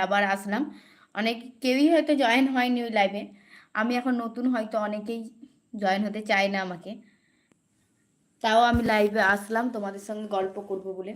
আবার আসলাম। অনেক কেউই হয়তো জয়েন হয়নি ওই লাইভে আমি এখন নতুন, হয়তো অনেকেই জয়েন হতে চায় না আমাকে। তাও আমি লাইভে আসলাম, তোমাদের সঙ্গে গল্প করব বলে।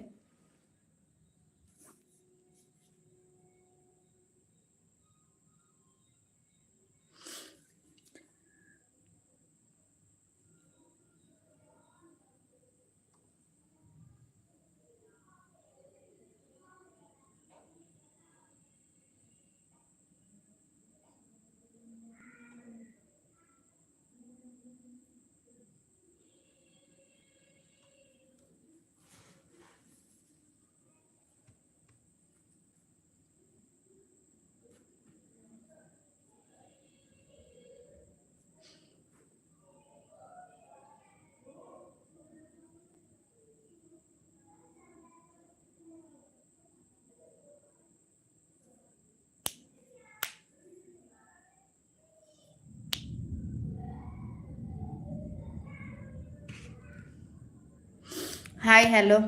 হাই হ্যালো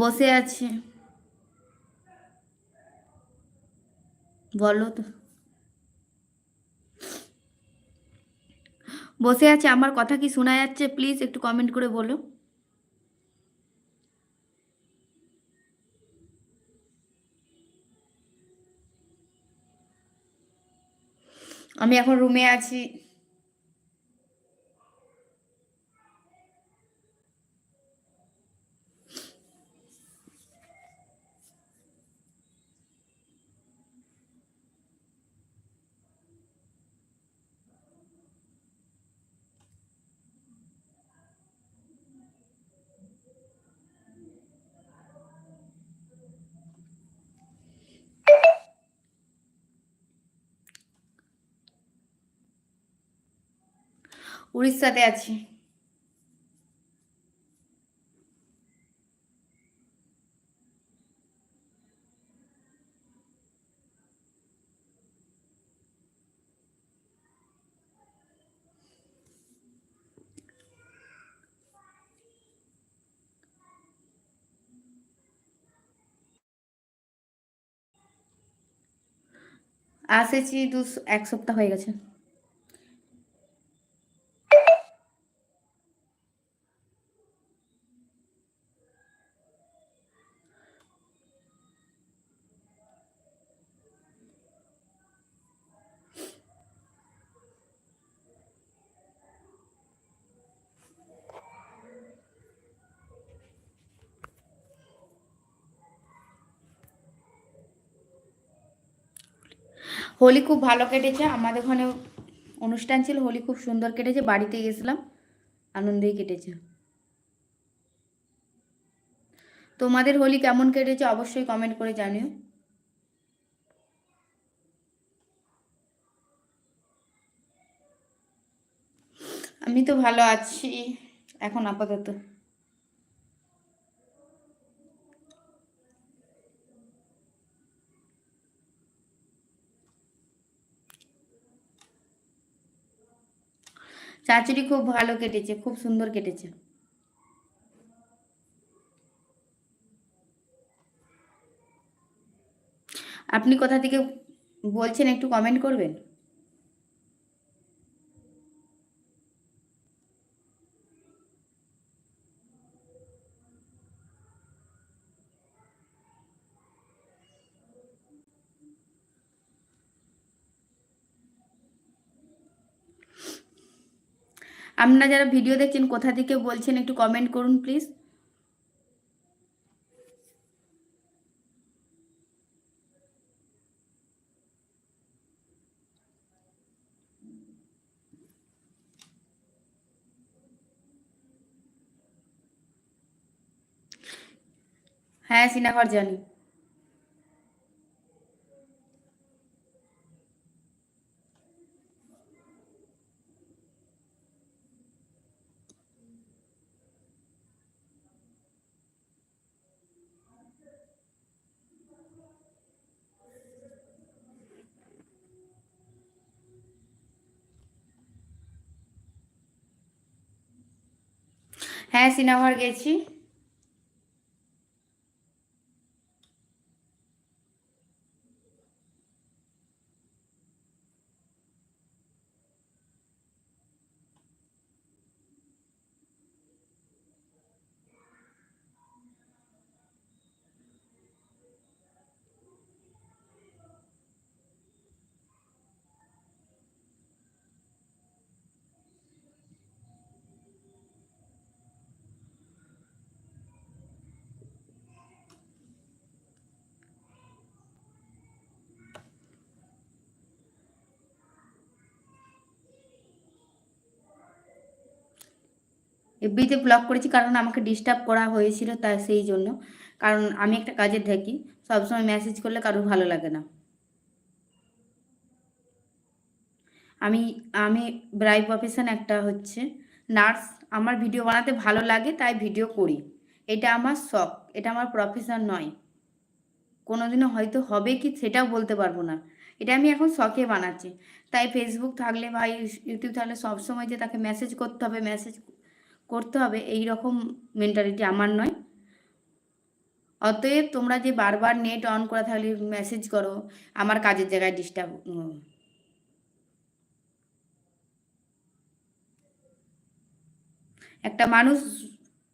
বসে আছে। বলো তো। বসে আছে, আমার কথা কি শোনা যাচ্ছে? প্লিজ একটু কমেন্ট করে বলো। আমি এখন রুমে আছি। উড়িষ্যাতে আছি। আসেছি দু এক সপ্তাহ হয়ে গেছে। হোলি খুব ভালো কেটেছে। আমাদের ওখানে অনুষ্ঠান ছিল, হোলি খুব সুন্দর কেটেছে। বাড়িতে গেছিলাম, আনন্দেই কেটেছে। তোমাদের হোলি কেমন কেটেছে অবশ্যই কমেন্ট করে জানিও। আমি তো ভালো আছি, এখন আপাতত। চাচুরি খুব ভালো কেটেছে খুব সুন্দর কেটেছে। আপনি কোথা থেকে বলছেন একটু কমেন্ট করবেন? আপনারা যারা ভিডিও দেখছেন কোথা থেকে বলছেন একটু কমেন্ট করুন প্লিজ হ্যাঁ সিনাঘর জানি। হ্যাঁ সিনেমাঘর গেছি। এফবিতে ব্লক করেছি কারণ আমাকে ডিস্টার্ব করা হয়েছিল তাই সেই জন্য। কারণ আমি একটা কাজে থাকি, সবসময় মেসেজ করলে কারোর ভালো লাগে না। আমি আমি ব্রাই প্রফেশন একটা হচ্ছে নার্স আমার ভিডিও বানাতে ভালো লাগে তাই ভিডিও করি। এটা আমার শখ, এটা আমার প্রফেশন নয়। কোনোদিনও হয়তো হবে কি সেটাও বলতে পারব না। এটা আমি এখন শখে বানাচ্ছি। তাই ফেসবুক থাকলে বা ইউটিউব থাকলে সবসময় যে তাকে মেসেজ করতে হবে মেসেজ করতে হবে এই রকম মেন্টালিটি আমার নয়। অতএব তোমরা যে বারবার নেট অন করা থাকলে মেসেজ করো, আমার কাজের জায়গায় ডিস্টার্ব একটা মানুষ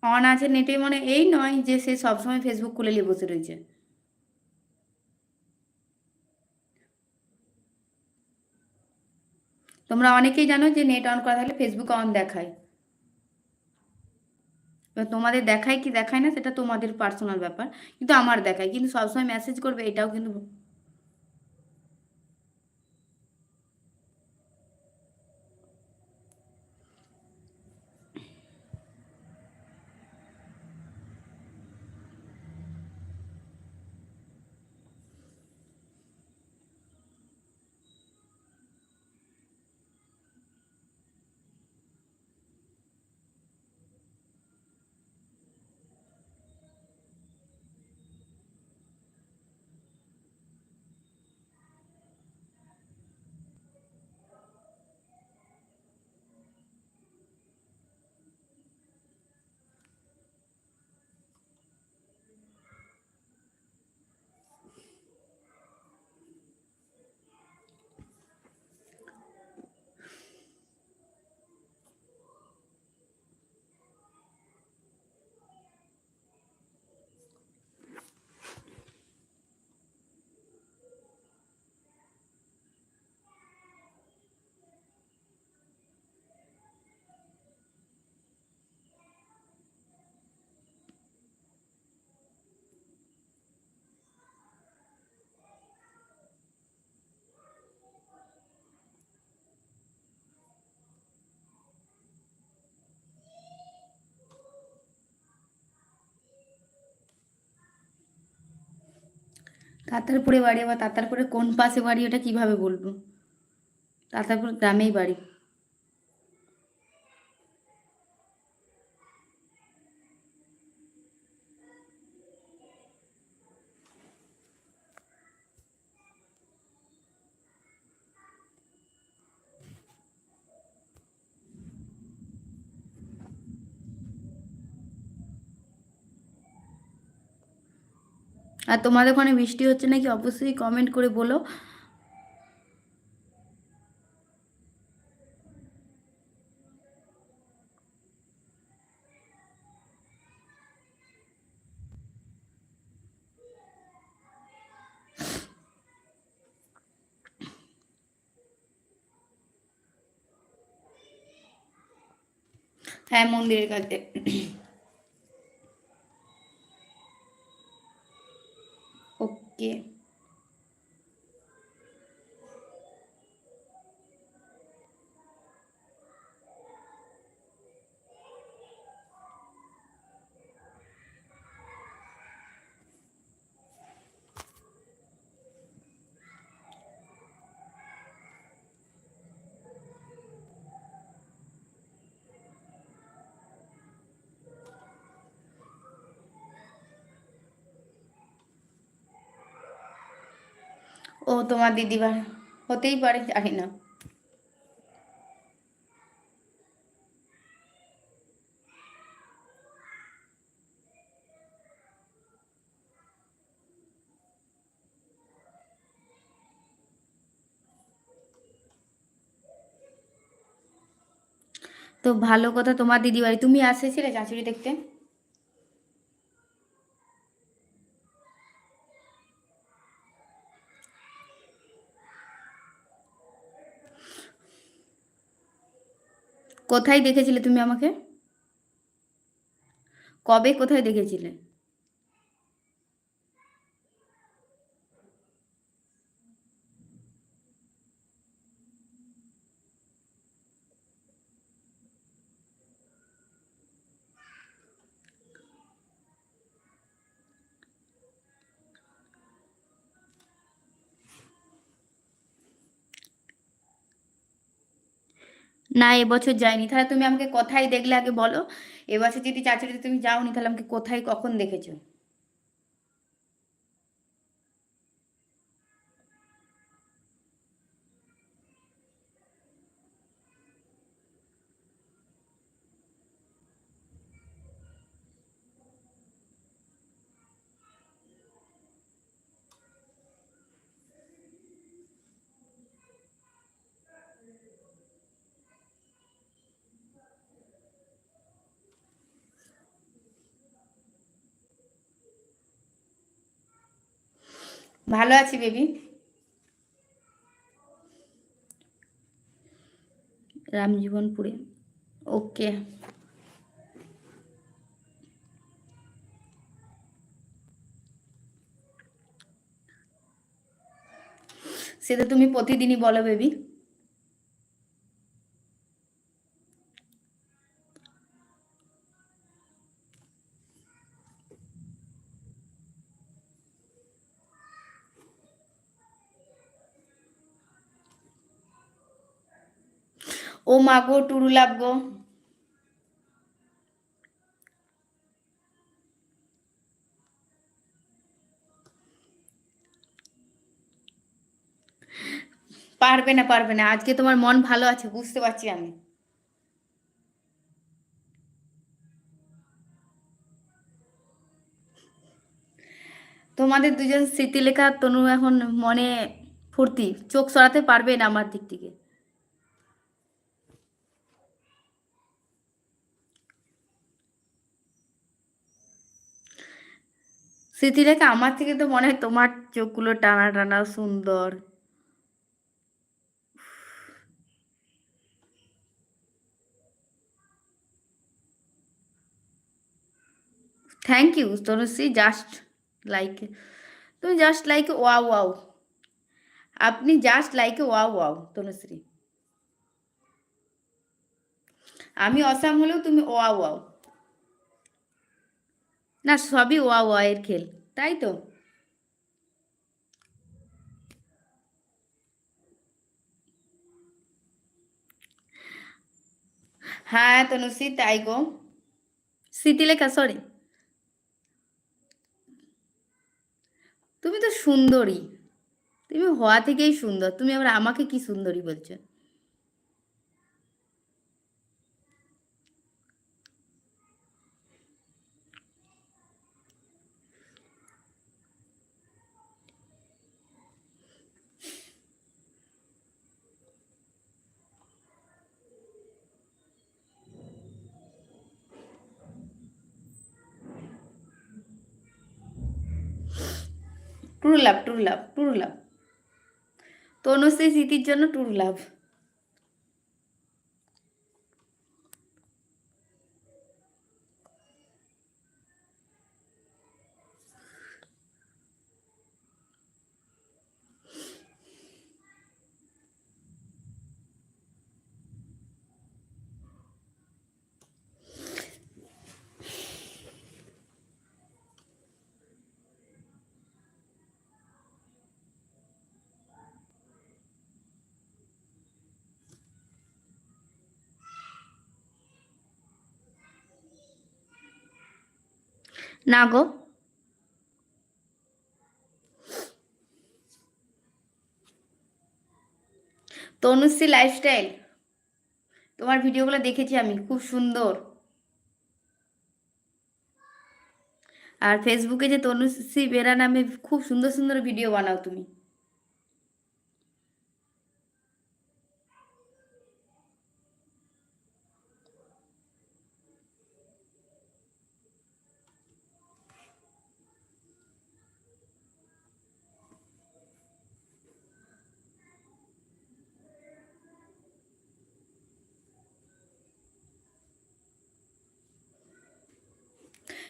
অন আছে নেটে মানে এই নয় যে সে সবসময় ফেসবুক খুলে নিয়ে বসে রয়েছে। তোমরা অনেকেই জানো যে নেট অন করা থাকলে ফেসবুক অন দেখায়। তোমাদের দেখায় কি দেখায় না, সেটা তোমাদের পার্সোনাল ব্যাপার। কিন্তু আমার দেখায়, কিন্তু সবসময় মেসেজ করবে, এটাও কিন্তু তাতারপুরে বাড়ি আবার তাতারপুরে কোন পাশে বাড়ি ওটা কীভাবে বলব? তাতারপুর গ্রামেই বাড়ি। আর তোমাদের ওখানে বৃষ্টি হচ্ছে নাকি অবশ্যই কমেন্ট করে বলো। হ্যাঁ মন্দিরের কাছে। ওকে ও তোমার দিদিভাই, হতেই পারে, জানি না। তো ভালো কথা তোমার দিদি বাড়ি তুমি আসেছিলে চাচুরি দেখতে? কোথায় দেখেছিলে তুমি আমাকে? কবে কোথায় দেখেছিলে? না এবছর যাইনি তাহলে তুমি আমাকে কোথায় দেখলে? আগে বলো। এবছর যদি চাচুরিতে তুমি যাওনি, তাহলে আমাকে কোথায়, কখন দেখেছ? ভালো আছি বেবি। রামজীবনপুরে। ওকে। সেটা তুমি প্রতিদিনই বলো বেবি। ও মা গো, টুরু গো। পারবে না পারবে না। আজকে তোমার মন ভালো আছে, বুঝতে পারছি আমি। তোমাদের দুজন স্মৃতিলেখা তনু এখন মনে ফুর্তি, চোখ সরাতে পারবে না আমার দিক থেকে। স্মৃতিলেখা আমার থেকে তো মনে হয় তোমার চোখগুলো টানা টানা সুন্দর। Thank you Tanushree just like তুমি জাস্ট লাইক ওয়াও ওয়াও আপনি just like wow wow Tanushree. আমি অসাম হলেও তুমি ওয়া ওয়াও না, সবই ওয়া ওয়া এর খেল, তাই তো? হ্যাঁ তনুশ্রী, তাই গো। স্মৃতিলেখা সরি তুমি তো সুন্দরী। তুমি হওয়া থেকেই সুন্দর। তুমি আবার আমাকে কি সুন্দরী বলছো? True love true love true love. Tanushree স্মৃতির জন্য ট্রু লাভ। না গো। তনুশ্রী লাইফস্টাইল তোমার ভিডিওগুলো দেখেছি আমি, খুব সুন্দর। আর ফেসবুকে যে তনুশ্রী বেরা নামে খুব সুন্দর সুন্দর ভিডিও বানাও তুমি।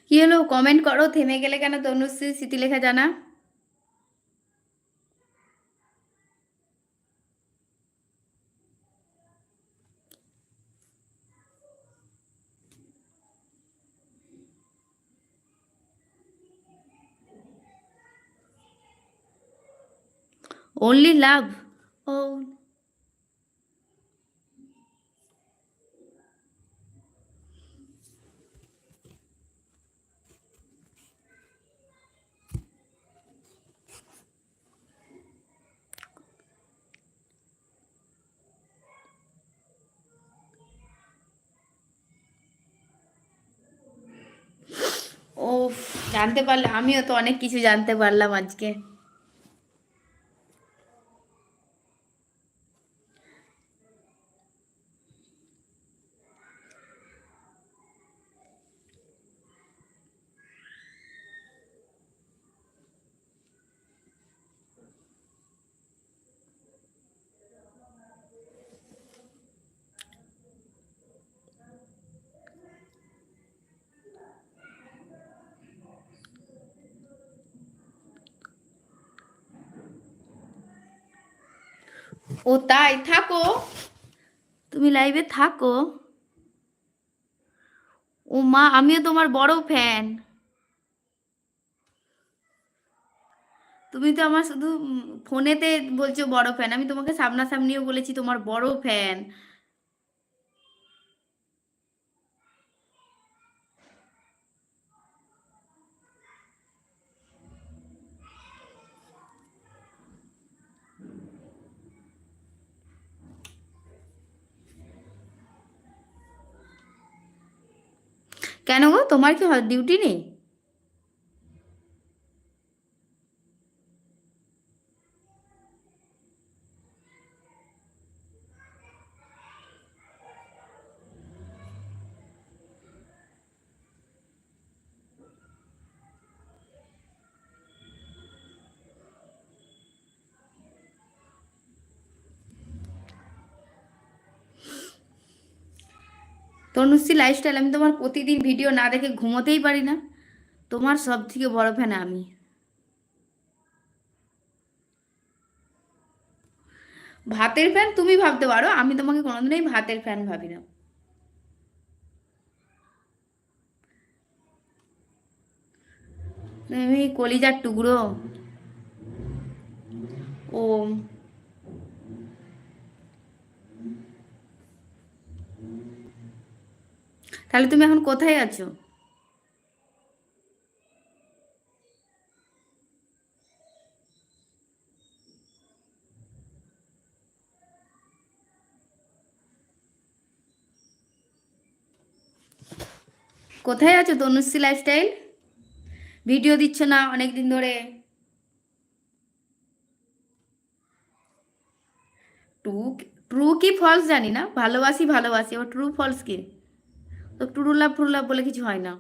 কি হলো? কমেন্ট করো থেমে গেলে কেন তনুশ্রী স্মৃতিলেখা জানা? Only love. Oh জানতে পারলে আমিও তো অনেক কিছু জানতে পারলাম আজকে। ও তাই থাকো। তুমি লাইভে থাকো। ও মা আমিও তোমার বড় ফ্যান তুমি তো আমার শুধু ফোনেতে বলছো বড় ফ্যান আমি তোমাকে সামনাসামনিও বলেছি তোমার বড় ফ্যান কেন গো? তোমার কি ডিউটি নেই? তনুশ্রী লাইফস্টাইল আমি তোমার প্রতিদিন ভিডিও না দেখে ঘুমোতেই পারি না। তোমার সব থেকে বড় ফ্যান আমি। ভাতের ফ্যান তুমি ভাবতে পারো, আমি তোমাকে কোনোদিনই ভাতের ফ্যান ভাবি না। তুমি কলিজার টুকরো। ও তাহলে তুমি এখন কোথায় আছো? কোথায় আছো তনুশ্রী লাইফস্টাইল ভিডিও দিচ্ছ না অনেক দিন ধরে? ট্রু ট্রু কি ফলস জানি না, ভালোবাসি ভালোবাসি, আবার ট্রু ফলস কি? তো ট্রু ফুরুলাপ বলে কিছু হয় না।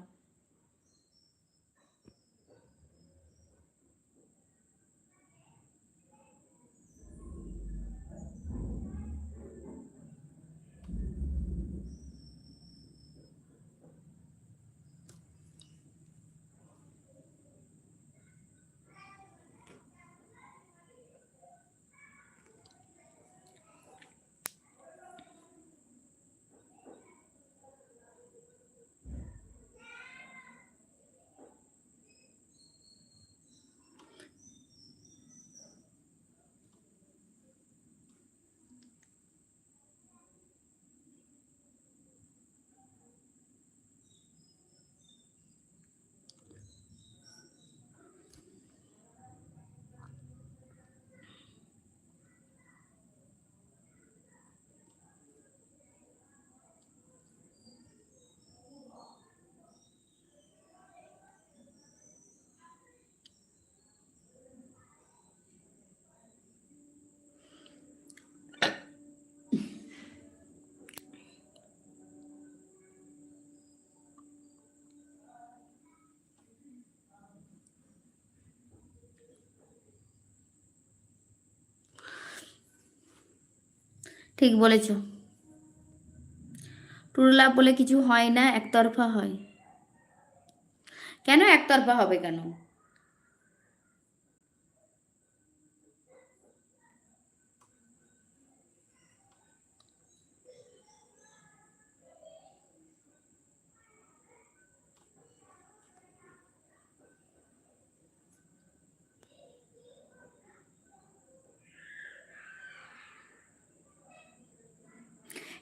ঠিক বলেছ। টুরলাভ বলে কিছু হয় না একতরফা হয়। কেন একতরফা হবে কেন?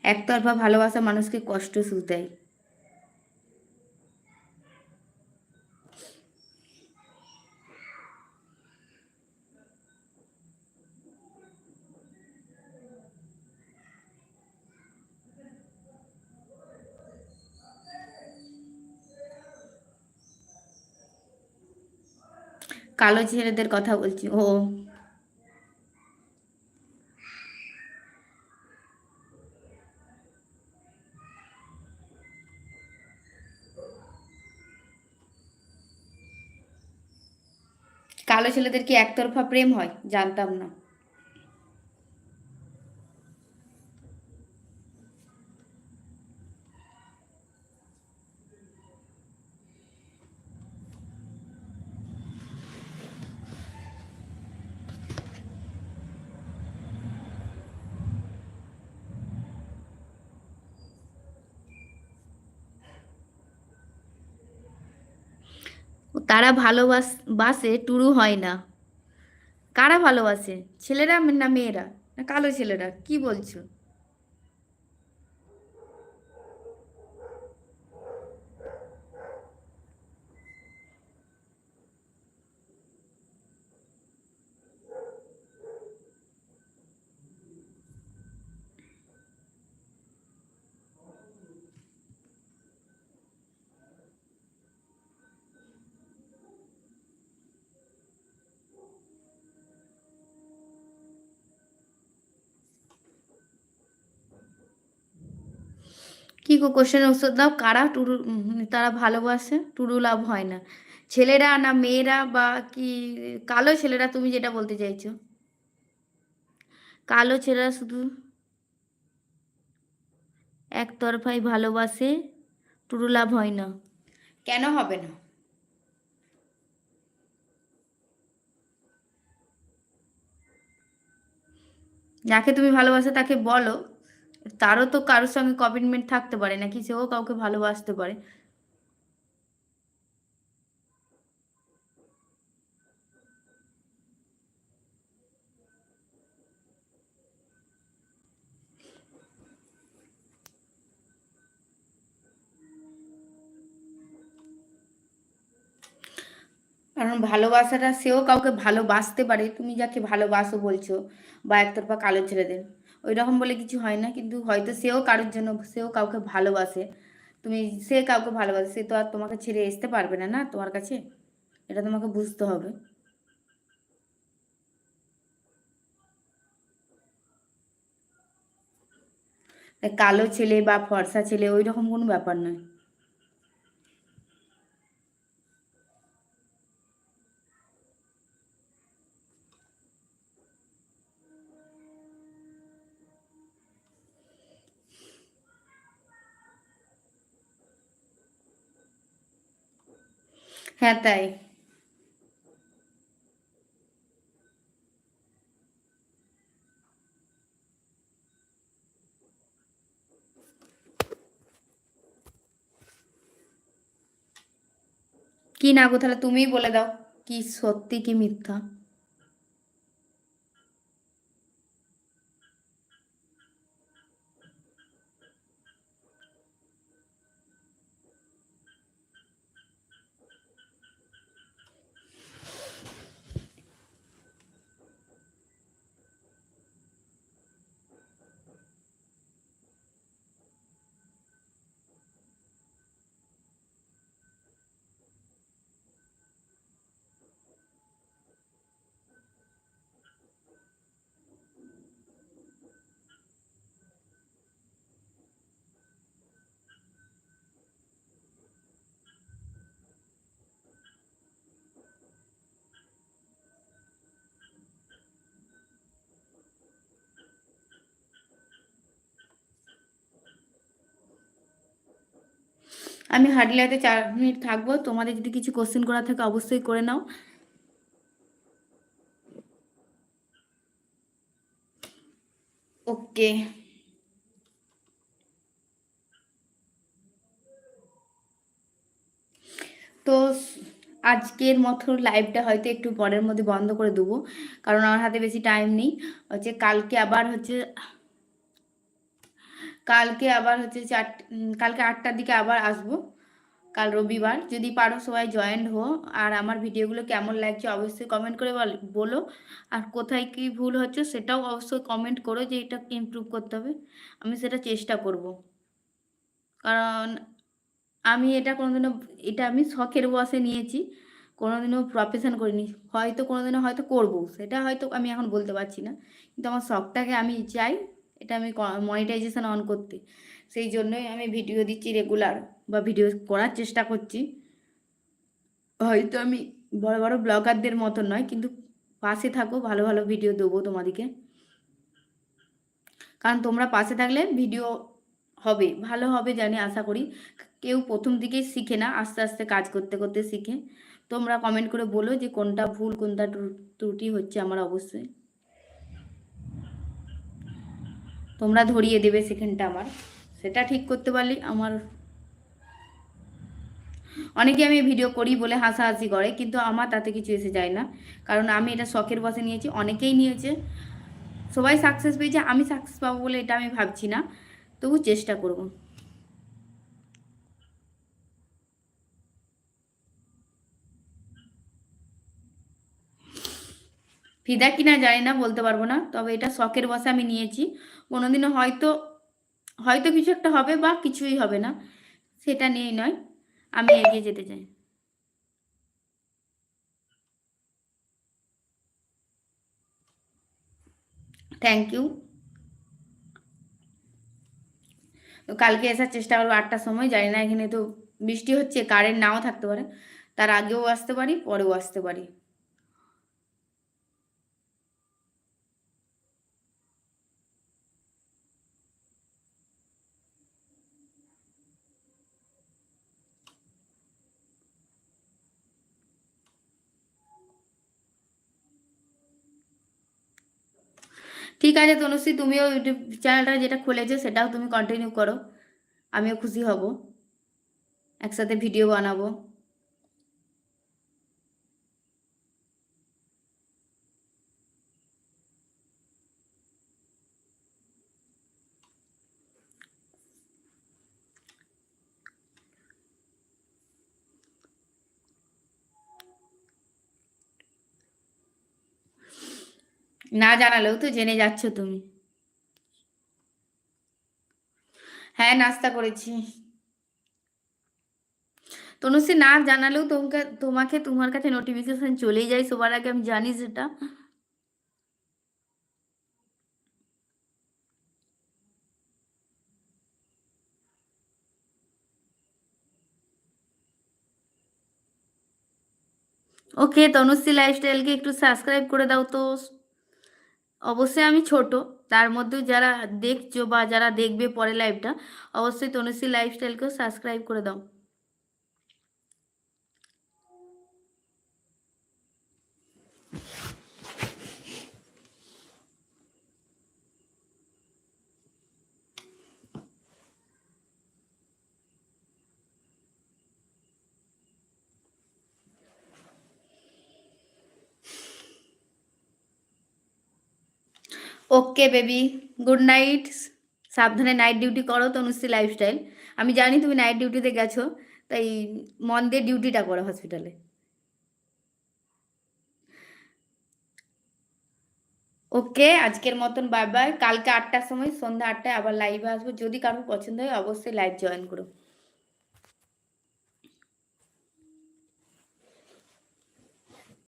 একতরফা ভালোবাসা মানুষকে কষ্ট দেয়। কালো ছেলেদের কথা বলছি ও। কালো ছেলেদের কি একতরফা প্রেম হয়? জানতাম না। তারা ভালোবাস, বাসে টুরু হয় না। কারা ভালোবাসে? ছেলেরা না মেয়েরা? না কালো ছেলেরা? কি বলছো? কি গো কোশ্চেনের উত্তর দাও? কারা টুরু তারা ভালোবাসে? টুরু লাভ হয় না। ছেলেরা না মেয়েরা বা কি কালো ছেলেরা তুমি যেটা বলতে চাইছো? কালো ছেলেরা শুধু একতরফাই ভালোবাসে, টুরু লাভ হয় না। কেন হবে না? যাকে তুমি ভালোবাসো তাকে বলো। তারও তো কারোর সঙ্গে কমিটমেন্ট থাকতে পারে, নাকি সেও কাউকে ভালোবাসতে পারে? কারণ ভালোবাসাটা সেও কাউকে ভালোবাসতে পারে, তুমি যাকে ভালোবাসো বলছো, বা একতরফা কালো ছেলেদের। ওই রকম বলে কিছু হয় না, কিন্তু হয়তো সেও কারোর জন্য, সেও কাউকে ভালোবাসে। তুমি, সে কাউকে ভালোবাসে, সে তো আর তোমাকে ছেড়ে আসতে পারবে না না তোমার কাছে? এটা তোমাকে বুঝতে হবে। কালো ছেলে বা ফর্সা ছেলে ওই রকম কোনো ব্যাপার নয়। হ্যাঁ তাই। কি না গো তাহলে তুমিই বলে দাও কি সত্যি কি মিথ্যা? আমি হাডলাতে চার মিনিট থাকব। তোমাদের যদি কিছু কোশ্চেন করা থাকে অবশ্যই করে নাও। ওকে তো আজকের মতো লাইভটা হয়তো একটু পরের মধ্যে বন্ধ করে দেবো, কারণ আমার হাতে বেশি টাইম নেই। হচ্ছে কালকে আবার হচ্ছে কালকে আবার হচ্ছে চার কালকে আটটার দিকে আবার আসব। কাল রবিবার। যদি পারো সবাই জয়েন্ট হো আর আমার ভিডিওগুলো কেমন লাগছে অবশ্যই কমেন্ট করে বলো আর কোথায় কি ভুল হচ্ছে সেটাও অবশ্যই কমেন্ট করো যে এটা ইমপ্রুভ করতে হবে। আমি সেটা চেষ্টা করব। কারণ আমি এটা কোনোদিনও এটা আমি শখের বসে নিয়েছি। কোনোদিনও প্রফেশন করিনি। হয়তো কোনোদিনও হয়তো করব। সেটা হয়তো আমি এখন বলতে পারছি না। কিন্তু আমার শখটাকে আমি চাই এটা আমি মনিটাইজেশন অন করতে। সেই জন্যই আমি ভিডিও দিচ্ছি রেগুলার বা ভিডিও করার চেষ্টা করছি। হয়তো আমি বড় বড় ব্লগারদের মতো নয়, কিন্তু পাশে থাকো, ভালো ভালো ভিডিও দেবো তোমাদেরকে। কারণ তোমরা পাশে থাকলে ভিডিও হবে, ভালো হবে জানি, আশা করি। কেউ প্রথম দিকেই শিখে না, আস্তে আস্তে কাজ করতে করতে শিখে। তোমরা কমেন্ট করে বলো যে কোনটা ভুল, কোনটা ত্রুটি হচ্ছে আমার অবশ্যই। তোমরা ধরিয়ে দেবে সেখানটা আমার। সেটা ঠিক করতে পারলে আমার অনেকে আমি ভিডিও করি বলে হাসাহাসি করে, কিন্তু আমার তাতে কিছু এসে যায় না। কারণ আমি এটা শখের বসে নিয়েছি, অনেকেই নিয়েছে। সবাই সাকসেস পেয়েছে, আমি সাকসেস পাবো বলে এটা আমি ভাবছি না। তবু চেষ্টা করব। ফিদা কিনা জানি না, বলতে পারব না। তবে এটা শখের বসে আমি নিয়েছি। কোনোদিনও হয়তো হয়তো কিছু একটা হবে বা কিছুই হবে না। সেটা নিয়েই নয়, আমি এগিয়ে যেতে চাই। থ্যাংক ইউ তো কালকে আসার চেষ্টা করব আটটার সময়, জানি না এখানে তো বৃষ্টি হচ্ছে কারেন্ট নাও থাকতে পারে। তার আগেও আসতে পারি, পরেও আসতে পারি। ঠিক আছে তনুশ্রী, তুমিও ইউটিউব চ্যানেলটা যেটা খুলেছো সেটাও তুমি কন্টিনিউ করো। আমিও খুশি হব। একসাথে ভিডিও বানাবো। না জানালেও তো জেনে যাচ্ছ তুমি। হ্যাঁ নাস্তা করেছি। তনুশ্রী, না জানালেও তোমাকে তোমাকে তোমার কাছে নোটিফিকেশন চলে যায়, সবার আগে আমি জানি সেটা ওকে, তনুশ্রী লাইফস্টাইলকে একটু সাবস্ক্রাইব করে দাও তো। অবশ্যই আমি ছোট, তার মধ্যে যারা দেখছ বা যারা দেখবে পরে লাইভটা অবশ্যই তনুশ্রী লাইফস্টাইলকেও সাবস্ক্রাইব করে দাও। ওকে বেবি গুড নাইট সাবধানে নাইট ডিউটি করো, তনুশ্রী লাইফস্টাইল আমি জানি তুমি নাইট ডিউটিতে গেছো, তাই মন দিয়ে ডিউটিটা করো হসপিটালে ওকে আজকের মতন বাই বাই কালকে আটটার সময় সন্ধ্যা আটটায় আবার লাইভে আসব। যদি কারোর পছন্দ হয়, অবশ্যই লাইভ জয়েন করো।